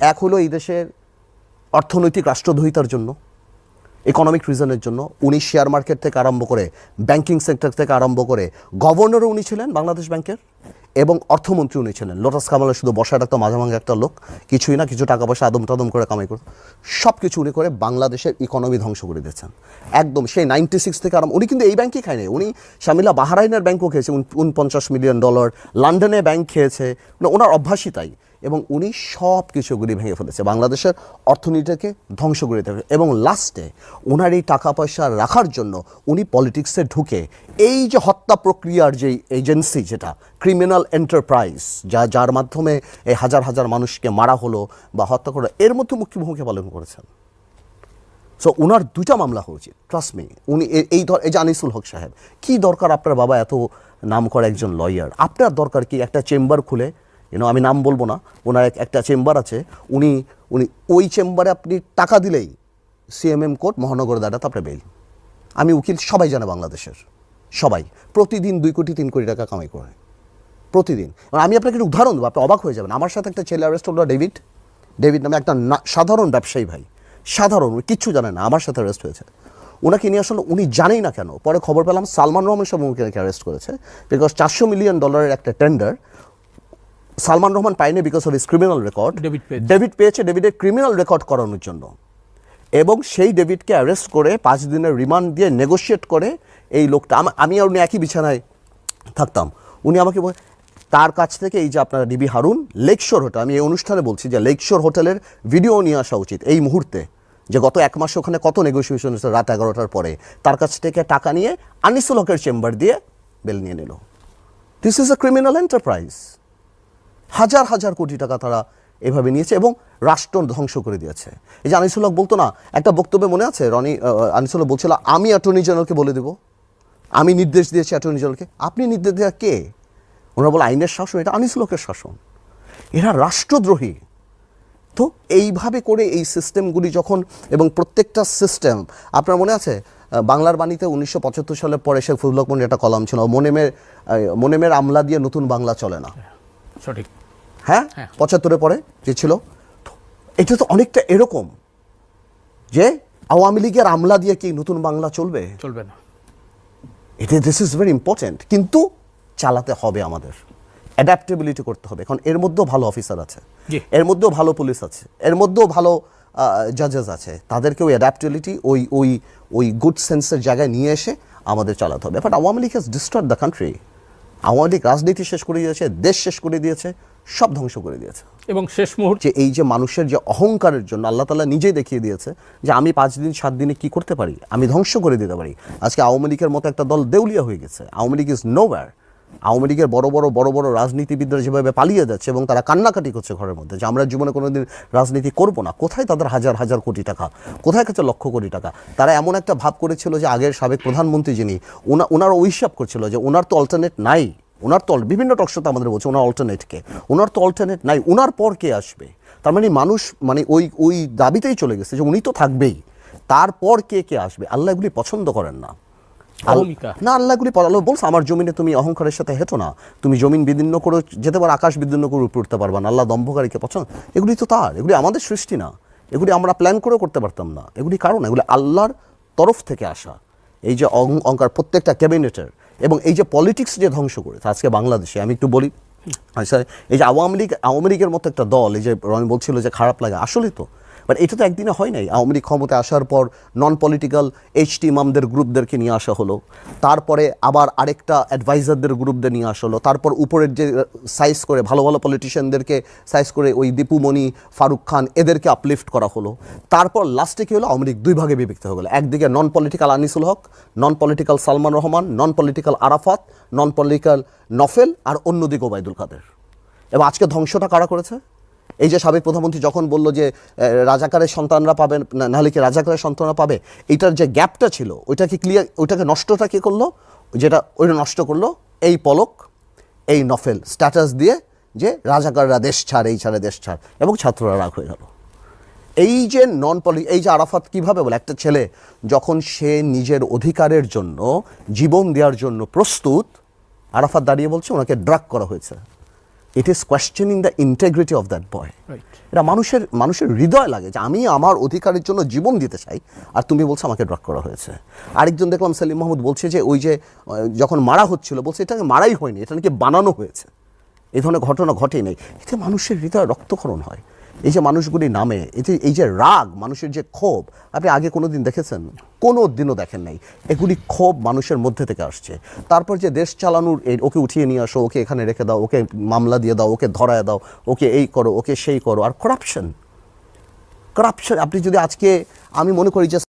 এক হলো এই দেশের অর্থনৈতিক রাষ্ট্রদ্রোহিতার জন্য ইকোনমিক রিজনের জন্য। উনি শেয়ার মার্কেট থেকে আরম্ভ করে ব্যাংকিং সেক্টর থেকে আরম্ভ করে গভর্নরও উনি ছিলেন, বাংলাদেশ ব্যাংকের, এবং অর্থমন্ত্রী উনি ছিলেন। লোটাস কামালে শুধু বসার একটা মাঝামাঝি একটা লোক, কিছুই না, কিছু টাকা পয়সা আদম টাদম করে কামাই করত। সব কিছু উনি করে বাংলাদেশের ইকোনমি ধ্বংস করে দিয়েছেন। একদম সেই নাইনটি সিক্স থেকে আরম্ভ, উনি কিন্তু এই ব্যাংকই খায়নি। উনি শামিলা বাহারাইনের ব্যাংকও খেয়েছে উনপঞ্চাশ মিলিয়ন ডলার লন্ডনে ব্যাংক খেয়েছে। মানে ওনার অভ্যাসই তাই। এবং উনি সব কিছুগুলি ভেঙে ফেলেছে। বাংলাদেশের অর্থনীতিকে ধ্বংস করে দেবে এবং লাস্টে ওনার এই টাকা পয়সা রাখার জন্য উনি পলিটিক্সে ঢুকে এই যে হত্যা প্রক্রিয়ার যে এজেন্সি যেটা ক্রিমিনাল এন্টারপ্রাইজ যা, যার মাধ্যমে এই হাজার হাজার মানুষকে মারা হলো বা হত্যা করা এর মধ্যে মুখ্য ভূমিকা পালন করেছেন। সো ওনার দুইটা মামলা হওয়া উচিত ট্রাস্ট মি উনি এই ধর, এই যে আনিসুল হক সাহেব, কী দরকার আপনার বাবা এত নাম করা একজন লয়ার আপনার দরকার কি একটা চেম্বার খুলে ইউনো আমি নাম বলব না। ওনার এক- একটা চেম্বার আছে। উনি উনি ওই চেম্বারে আপনি টাকা দিলেই সিএমএম কোর্ট মহানগর দাঁড়াতে আপনার বেল আমি উকিল, সবাই জানে বাংলাদেশের। সবাই। প্রতিদিন দুই কোটি, তিন কোটি টাকা কামাই করে। প্রতিদিন। এবার আমি আপনাকে একটা উদাহরণ দেবো, আপনি অবাক হয়ে যাবেন। আমার সাথে একটা ছেলে অ্যারেস্ট হলো, ডেভিড। ডেভিড নামে একটা সাধারণ ব্যবসায়ী ভাই। সাধারণ, উনি কিচ্ছু জানে না, আমার সাথে অ্যারেস্ট হয়েছে। ওনাকে নিয়ে আসলে উনি জানেই না কেন। পরে খবর পেলাম সালমান রহমান সাহেব উনাকে অ্যারেস্ট করেছে। বিকজ চারশো মিলিয়ন ডলারের একটা টেন্ডার সালমান রহমান পায়নি because of his criminal record David পেয়েছে। ডেভিড পেয়েছে ডেভিডের ক্রিমিনাল রেকর্ড করানোর জন্য। এবং সেই ডেভিডকে অ্যারেস্ট করে পাঁচ দিনের রিমান্ড দিয়ে নেগোশিয়েট করে এই লোকটা আমি আর উনি একই বিছানায় থাকতাম। উনি আমাকে তার কাছ থেকে এই যে আপনারা ডিবি হারুন লেকশোর হোটেল আমি এই অনুষ্ঠানে বলছি যে লেকশোর হোটেলের ভিডিও নিয়ে আসা উচিত এই মুহূর্তে। যে গত এক মাসে ওখানে কত নেগোসিয়েশন হয়েছে রাত এগারোটার পরে। তার কাছ থেকে টাকা নিয়ে আনিসুল হকের চেম্বার দিয়ে বেল নিয়ে নিল। This is a criminal enterprise হাজার হাজার কোটি টাকা তারা এভাবে নিয়েছে এবং রাষ্ট্র ধ্বংস করে দিয়েছে। এই যে আনিসুল হক বলতো না একটা বক্তব্যে মনে আছে? রনি আহ, আনিসুল হক বলছিল আমি অ্যাটর্নি জেনারেলকে বলে দেব। আমি নির্দেশ দিয়েছি অ্যাটর্নি জেনারেলকে। আপনি নির্দেশ দেওয়া কে? ওনারা বলে আইনের শাসন এটা আনিসুল হকের শাসন। এরা রাষ্ট্রদ্রোহী। তো এইভাবে করে এই সিস্টেমগুলি যখন এবং প্রত্যেকটা সিস্টেম আপনার মনে আছে? বাংলার বাণীতে উনিশশো পঁচাত্তর সালের পরে শেখ ফজলুল একটা কলাম ছিল মনেমের মনেমের আমলা দিয়ে নতুন বাংলা চলে না। সঠিক। হ্যাঁ? হ্যাঁ। পঁচাত্তরে পরে যে ছিল। এটা তো অনেকটা এরকম যে আওয়ামী লীগের আমলা দিয়ে কি নতুন বাংলা চলবে? চলবে না। এটা দিস ইজ ভেরি ইম্পর্টেন্ট কিন্তু চালাতে হবে আমাদের। অ্যাডাপ্টেবিলিটি করতে হবে। এখন এর মধ্যেও ভালো অফিসার আছে। এর মধ্যেও ভালো পুলিশ আছে। এর মধ্যেও ভালো জাজেস আছে। তাদেরকে ওই অ্যাডাপ্টেবিলিটি ওই ওই ওই গুড সেন্সের জায়গায় নিয়ে এসে আমাদের চালাতে হবে। But Awami League has destroyed the country Awami League রাজনীতি শেষ করে দিয়েছে দেশ শেষ করে দিয়েছে সব ধ্বংস করে দিয়েছে। এবং শেষ মুহূর্তে এই যে মানুষের যে অহংকারের জন্য আল্লাহ তালা নিজেই দেখিয়ে দিয়েছে যে আমি পাঁচ দিন সাত দিনে কি করতে পারি? আমি ধ্বংস করে দিতে পারি। আজকে আওয়ামী লীগের মতো একটা দল দেউলিয়া হয়ে গেছে। আওয়ামী লীগ ইজ নোওয়্যার আওয়ামী লীগের বড় বড় বড় বড় রাজনীতিবিদরা যেভাবে পালিয়ে যাচ্ছে এবং তারা কান্নাকাটি করছে ঘরের মধ্যে যে আমরা জীবনে কোনোদিন রাজনীতি করব না। কোথায় তাদের হাজার হাজার কোটি টাকা? কোথায় কাছে লক্ষ কোটি টাকা? তারা এমন একটা ভাব করেছিল যে আগের সাবেক প্রধানমন্ত্রী যিনি, ওনা, ওনার হিসাব করছিল যে ওনার তো অল্টারনেট নাই। ওনার তো বিভিন্ন টকশোতে আমাদের বলছে ওনার অল্টারনেটকে ওনার তো অল্টারনেট নাই। ওনার পর কে আসবে? তার মানে মানুষ মানে ওই ওই দাবিতেই চলে গেছে যে উনি তো থাকবেই। তারপর কে কে আসবে? আল্লাহ এগুলি পছন্দ করেন না। না আল্লাহগুলি আল্লাহ বলছে আমার জমিনে তুমি অহংকারের সাথে হেঁটো না। তুমি জমিন বিদীর্ণ করে যেতে পারো আকাশ বিদীর্ণ করে উপরে উঠতে পারবা না। আল্লাহ দম্ভকারীকে পছন্দ এগুলি তো তার এগুলি আমাদের সৃষ্টি না। এগুলি আমরা প্ল্যান করে করতে পারতাম না। এগুলি কারণ এগুলি আল্লাহর তরফ থেকে আসা। এই যে অহং- অহংকার প্রত্যেকটা ক্যাবিনেটের এবং এই যে পলিটিক্স যে ধ্বংস করেছে আজকে বাংলাদেশে আমি একটু বলি আচ্ছা এই যে আওয়ামী লীগ আওয়ামী লীগের মতো একটা দল এই যে রনি বলছিল যে খারাপ লাগে আসলেই তো। বাট এটা তো একদিনে হয় নাই। আওয়ামী লীগ ক্ষমতায় আসার পর নন পলিটিক্যাল এইচ এইচটি ইমামদের গ্রুপদেরকে নিয়ে আসা হলো। তারপরে আবার আরেকটা অ্যাডভাইজারদের গ্রুপদের নিয়ে আসা হলো। তারপর উপরের যে সাইজ করে ভালো ভালো পলিটিশিয়ানদেরকে সাইজ করে ওই দীপুমণি ফারুক খান এদেরকে আপলিফট করা হলো। তারপর লাস্টে কী হলো? আওয়ামী লীগ দুই ভাগে বিভক্ত হয়ে গেলো। একদিকে non political Anisul Haque non political Salman Rahman non political Arafat non political Nafel আর অন্যদিকে ওবায়দুল কাদের। এবং আজকে ধ্বংসটা কারা করেছে? এই যে সাবেক প্রধানমন্ত্রী যখন বলল যে রাজাকারের সন্তানরা পাবেন, না- নাহলে কি রাজাকারের সন্তানরা পাবে? এইটার যে গ্যাপটা ছিল ওইটাকে ক্লিয়ার ওইটাকে নষ্টটা কি করল? যেটা ওইটা নষ্ট করল এই পলক, এই নফেল স্ট্যাটাস দিয়ে যে রাজাকাররা দেশ ছাড়, এই ছাড়ে, দেশ ছাড় এবং ছাত্ররা রাগ হয়ে গেল। এই যে নন পলি এই যে আরাফাত কীভাবে বলে, একটা ছেলে যখন সে নিজের অধিকারের জন্য, জীবন দেওয়ার জন্য প্রস্তুত, আরাফাত দাঁড়িয়ে বলছে, ওনাকে ড্রাগ করা হয়েছে। It is questioning the integrity of that boy. এটা মানুষের মানুষের হৃদয় লাগে যে আমি আমার অধিকারের জন্য জীবন দিতে চাই আর তুমি বলছো আমাকে ড্রাগ করা হয়েছে। আরেকজন দেখলাম সেলিম মাহমুদ বলছে যে ওই যে যখন মারা হচ্ছিল বলছে এটাকে মারাই হয়নি এটা নাকি বানানো হয়েছে। এই ধরনের ঘটনা ঘটেই নেই। এতে মানুষের হৃদয় রক্তক্ষরণ হয়। এই যে মানুষগুলি নামে, এই যে এই যে রাগ, মানুষের যে ক্ষোভ, আপনি আগে কোনো দিন দেখেছেন? কোনো দিনও দেখেন নাই। এগুলি ক্ষোভ মানুষের মধ্যে থেকে আসছে। তারপর যে দেশ চালানোর ওকে উঠিয়ে নিয়ে আসো, ওকে এখানে রেখে দাও, ওকে মামলা দিয়ে দাও, ওকে ধরায় দাও, ওকে এই করো, ওকে সেই করো, আর করাপশন করাপশন আপনি যদি আজকে, আমি মনে করি যে